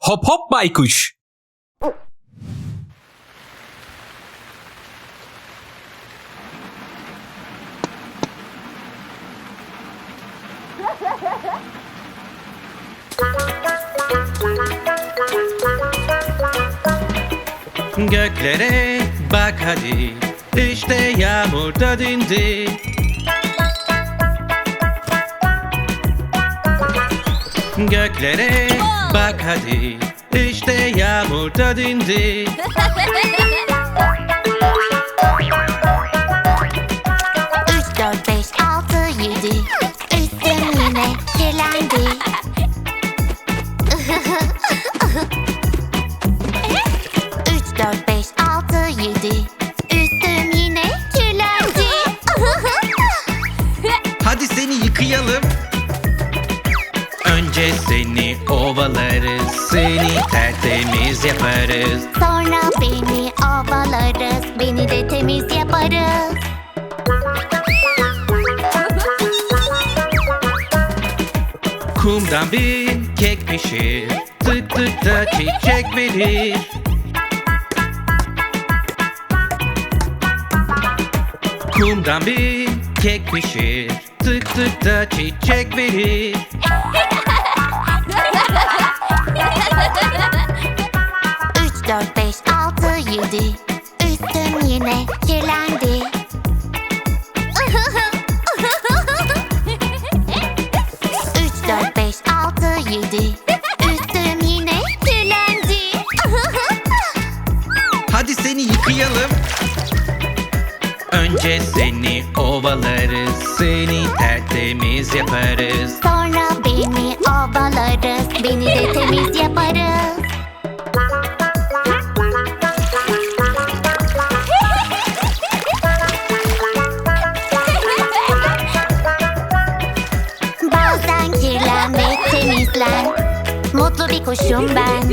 Hop hop baykuş. Göklere bak hadi İşte yağmur da dindi Göklere bak hadi İşte yağmur da dindi Üç, dört, beş, altı, yedi. Üstüm yine kirlendi. Üç, dört, beş, altı, yedi. Üstüm yine kirlendi. Hadi seni yıkayalım Önce seni ovalarız. Seni tertemiz yaparız. Sonra beni ovalarız. Beni de temiz yaparız. Kumdan bir kek pişir. Tık tık da çiçek verir. Kumdan bir kek pişir. Tık tık da çiçek verir dört, beş, altı, yedi. Üstüm yine kirlendi. Üç, dört, beş, altı, yedi. Üstüm yine kirlendi. Hadi seni yıkayalım Önce seni ovalarız Seni tertemiz yaparız Sonra beni ovalarız. Beni de temiz kirlen ve temizlen. Mutlu bir kuşum ben